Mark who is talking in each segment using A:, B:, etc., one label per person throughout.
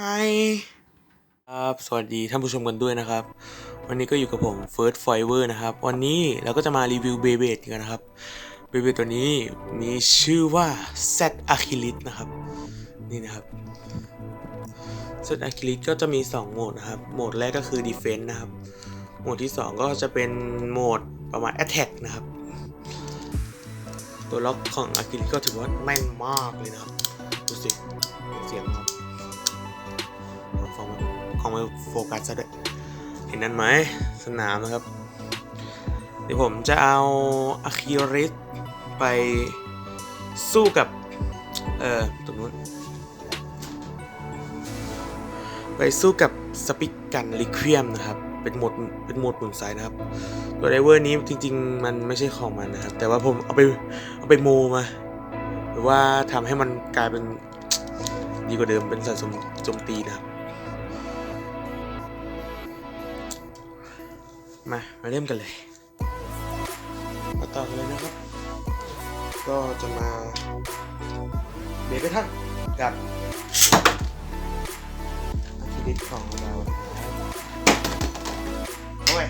A: ไมครับสวัสดีท่านผู้ชมกันด้วยนะครับ วันนี้ก็อยู่กับผม First Fiver นะครับ วันนี้เราก็จะมารีวิวเบเบดกันนะครับเบเบดตัวนี้มีชื่อว่า Z Achilles นะครับ นี่นะครับ Z Achilles ก็จะมี 2 โหมดนะครับ โหมดแรกก็คือ Defense นะครับ โหมดที่ 2 ก็จะเป็นโหมดประมาณ Attack นะครับ ตัวล็อกของ Achilles ก็ถือว่าแม่นมากเลยนะครับ ดูสิเสียงครับ ของมาของมาโฟกัสซะด้วยเห็นนั่นไหมสนามนะครับ เดี๋ยวผมจะเอาอะคิริสไปสู้กับ เอ่อตรงนู้นไปสู้กับสปิกกันลิควียมนะครับ เป็นหมดเป็นหมดหมุนสายนะครับ ตัวไดเวอร์นี้จริง ๆ มันไม่ใช่ของมันนะครับ แต่ว่าผมเอาไปเอาไปโมมา หรือว่าทำให้มันกลายเป็นดีกว่าเดิมเป็นสัตว์โจมตีนะครับ มา มาเริ่มกันเลย มาต่อกันเลยนะครับ ก็จะมาเบรกไปท่านกับอาคิลิสของเรานะครับโอ้ย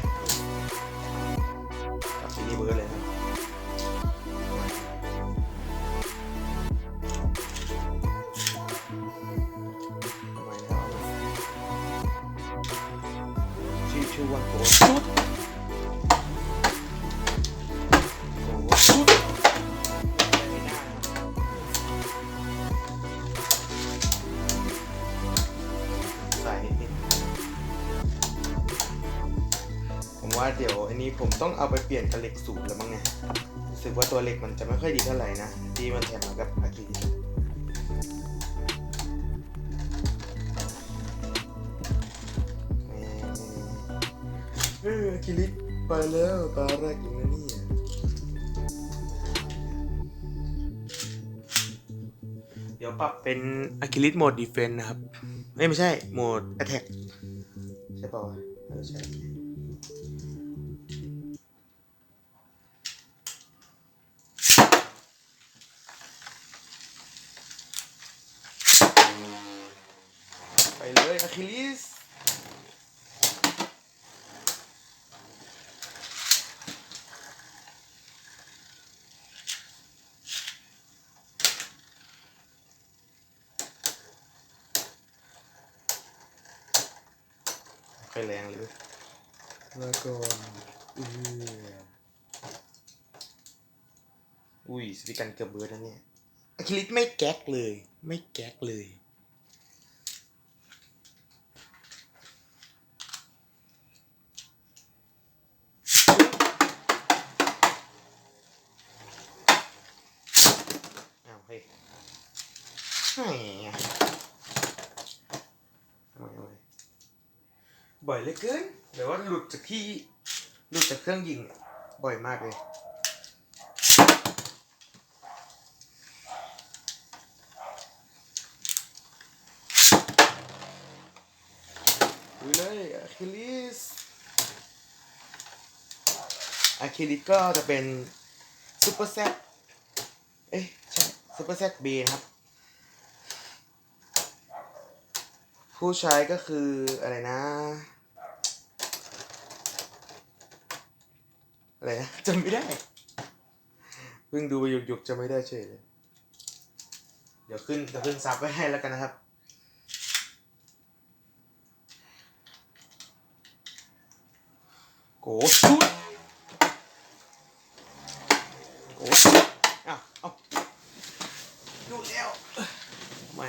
A: ชื่อว่าโกชุดโกชุดใส่ผมว่าเดี๋ยวอันนี้ผมต้องเอาไปเปลี่ยนกับเหล็กสูตรแล้วมั้งเนี่ยรู้สึกว่าตัวเหล็กมันจะไม่ค่อยดีเท่าไหร่นะ ที่มันแถมมากับอากิริ เออคิริไปแล้วตาแรกอย่างนั้นนี่ยเดี๋ยวปรับเป็นอะคิลิสโหมดดีเฟนนะครับไม่ไม่ใช่โหมด a t แท c ใช่ป่าวเออใช่ไปเลยอะคิลิส ไปแรงเลยแล้วก็อืออุ้ยสปิกันเกือบเบิร์ดแล้วเนี่ยอะคิลิสไม่แก๊กเลย ไม่แก๊กเลยอ้าวเฮ้ยแหมทำไมทำไม บ่อยเหลือเกินแต่ว่าหลุดจากที่หลุดจากเครื่องยิงบ่อยมากเลยดูเลยอะคิลิสอะคิลิสก็จะเป็นซูเปอร์แซดเอ๊ะใช่ซูเปอร์แซดเบนะครับ ผู้ใช้ก็คืออะไรนะ อะไรนะจำไม่ได้เพิ่งดูไปหยุกๆจำไม่ได้เฉยเลยเดี๋ยวขึ้นเดี๋ยวขึ้นซับไว้ให้แล้วกันนะครับโกชุดโกชุดอ้าวเอาดูแล้วทำไม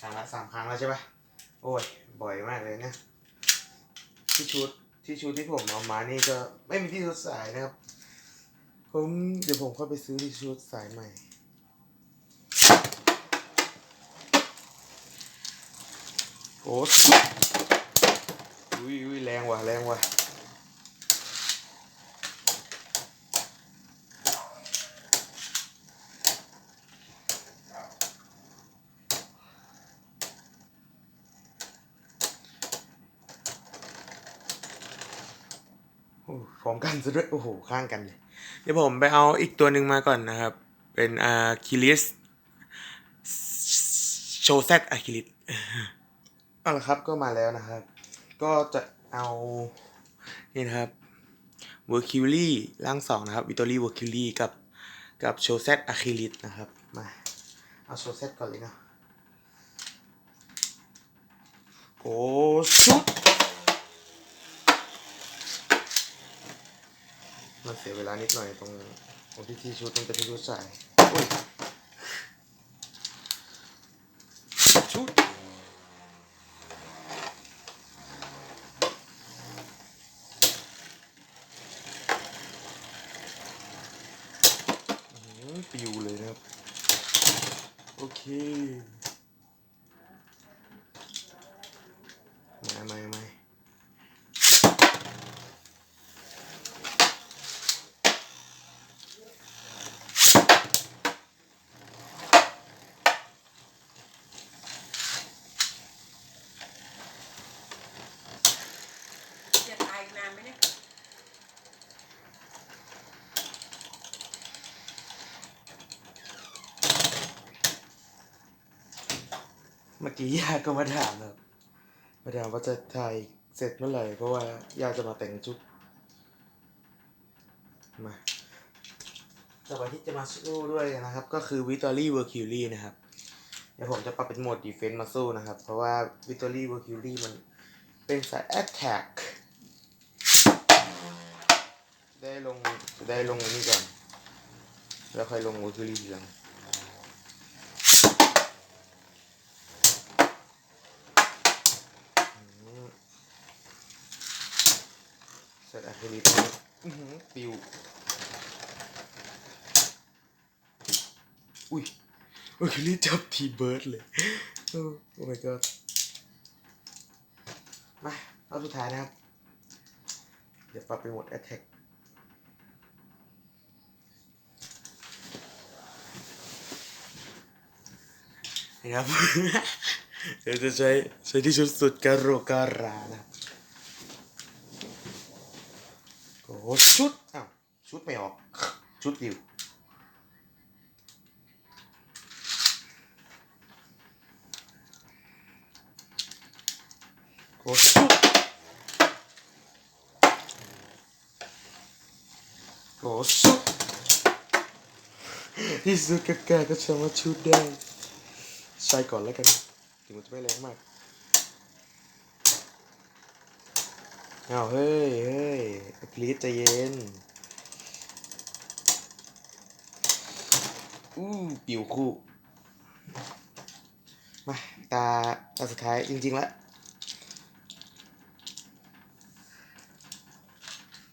A: ครั้งละสามครั้งแล้วใช่ปะโอ้ย บ่อยมากเลยเนะ ที่ชุดที่ชุดที่ผมเอามานี่ก็ไม่มีที่ชุดสายนะครับ ผมเดี๋ยวผมเข้าไปซื้อที่ชุดสายใหม่โอ้ยอุ้ยแรงว่ะแรงว่ะ พร้อมกันซะด้วย โอ้โห ข้างกันเลย เดี๋ยวผมไปเอาอีกตัวหนึ่งมาก่อนนะครับ เป็นอะคิลิสโชเซตอะคิลิสเอาละครับก็มาแล้วนะครับ ก็จะเอานี่นะครับเวอร์คิวลี่ร่างสองนะครับวิตอรี่เวอร์คิวลี่กับกับโชเซตอะคิลิสนะครับ มา เอาโชเซตก่อนเลยเนาะโอ้ชุด มันเสียเวลานิดหน่อยตรงตรงที่ที่ชุดมันเป็นที่ชุดใส่อุ้ยชุดอื้อหือปิวเลยนะครับ โอเค มามามา
B: จะตายอีกนาน ไหมเนี่ย
A: เมื่อกี้ยาก็มาถามครับมาถามว่าจะถ่ายเสร็จเมื่อไหร่เพราะว่ายาจะมาแต่งชุดมาต่อไปที่จะมาสู้ด้วยนะครับ ก็คือวิตอรี่เวอร์คิวรี่นะครับ เดี๋ยวผมจะปรับเป็นโหมดดีเฟนต์มาสู้นะครับ เพราะว่าวิตอรี่เวอร์คิวรี่มันเป็นสายแอตแทก ได้ลงจะได้ลงอันนี้ก่อน แล้วค่อยลงเวอร์คิวรี่ทีหลังเสร็จอะคริลิกปิวอุ้ยโอะคริลิกจับทีเบิร์ดเลย โอ้ my god มา เอาสุดท้ายนะครับ เดี๋ยวปรับเป็นโหมด attack นะครับเดี๋ยวจะใช้ใช้ที่ชุดสุดการโรการานะครับโอ้โหชุดอ้าวชุดไม่ออก ชุดดิวโอ้ชุดโอ้ชุดที่สุดกากาก็จะมาชุดได้ ใช้ก่อนแล้วกันถึงมันจะไม่แรงมากอ้าวเฮ้ยเฮ้ยพลีสใจเย็น อู้ปิวคู่ มา ตา ตาสุดท้ายจริงๆแล้ว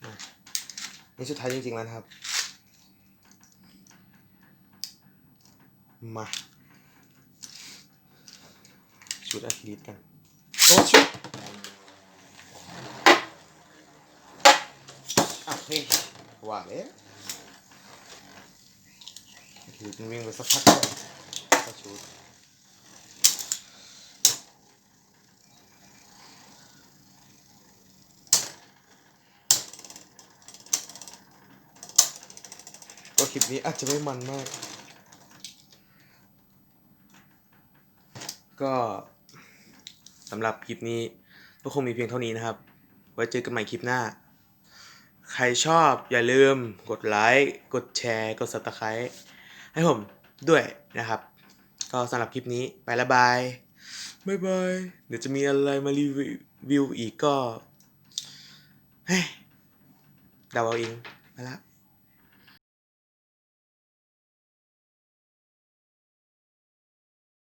A: มานี่สุดท้ายจริงๆแล้วนะครับ มา ชุดอะคริลิกกันโอ้ชุดอ้าวเฮ้ยว่าแล้วอะคริลิกมันวิ่งไปสักพักแล้วก็ชุดก็คลิปนี้อาจจะไม่มันมาก ก็ สำหรับคลิปนี้ก็คงมีเพียงเท่านี้นะครับ ไว้เจอกันใหม่คลิปหน้า ใครชอบอย่าลืมกดไลค์ กดแชร์ กด subscribe ให้ผมด้วยนะครับ ก็สำหรับคลิปนี้ไปละบายบายบายเดี๋ยวจะมีอะไรมารีวิวอีกก็เฮ้ยเดาเอาเองไปละ